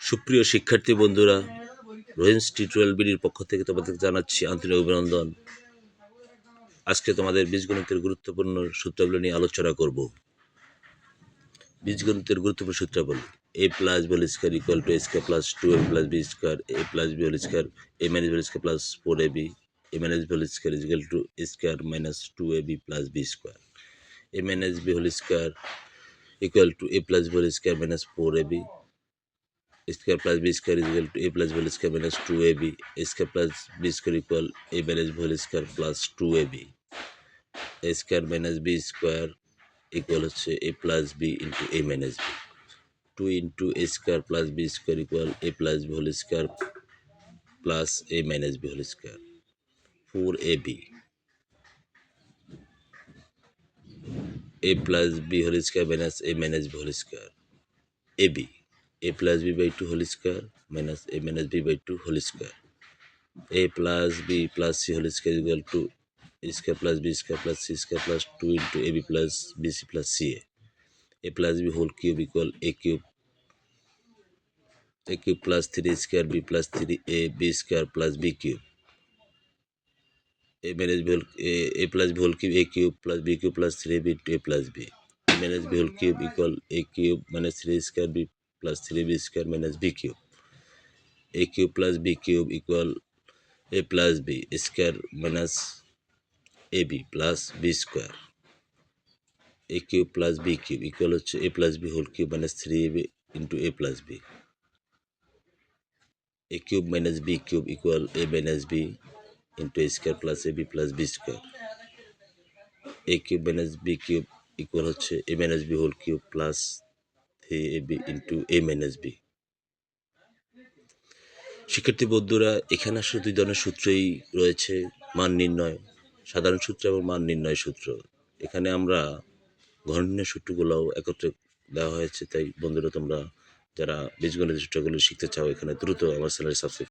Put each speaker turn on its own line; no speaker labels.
সুপ্রিয় শিক্ষার্থী বন্ধুরা, রোহিন্স টিউটোরিয়াল বিডির পক্ষ থেকে তোমাদের জানাচ্ছি আন্তরিক অভিনন্দন। আজকে তোমাদের বীজগণিতের গুরুত্বপূর্ণ সূত্রগুলো নিয়ে আলোচনা করব। বীজগণিতের গুরুত্বপূর্ণ সূত্রাবলী a plus b whole square equal to square plus two a plus b square a plus b square a minus b whole square plus four a b a minus b whole square equal to square minus two a b plus b square a minus b whole square equal to a plus b whole square minus four a b square plus b square is equal to a plus b whole square minus 2ab a square plus b square equal a minus b whole square plus 2ab a square minus b square equal হচ্ছে a plus b into a minus b 2 into a square plus b square equal a plus b whole square plus a minus b whole square 4ab a plus b whole square minus a minus b a plus b by two whole square minus a minus b by two whole square a plus b plus c whole square equal to square plus b square plus c square plus two into a b plus b c plus c a a plus b whole cube equal a cube a cube plus three square b plus three a b square plus b cube a minus b whole a plus b whole cube a cube plus b cube plus three b two a plus b a minus b whole cube equal a cube minus three square b square b plus 3b square minus b cube a cube plus b cube equal a plus b square minus ab plus b square a cube plus b cube equal হচ্ছে a plus b whole cube minus 3ab into a plus b a cube minus b cube equal a minus b into a square plus ab plus b square a cube minus b cube equal হচ্ছে a minus b whole cube plus 3ab into a minus b শিক্ষার্থী বন্ধুরা, এখানে আসলে দুই ধরনের সূত্রই রয়েছে মান নির্ণয়। সাধারণ সূত্র এবং মান নির্ণয় সূত্র। এখানে আমরা ঘন নির্ণয় সূত্রগুলোও একত্রে দেওয়া হয়েছে, তাই বন্ধুরা তোমরা যারা বীজগণিত সূত্রগুলো শিখতে চাও, এখানে দ্রুত আমার চ্যানেল সাবস্ক্রাইব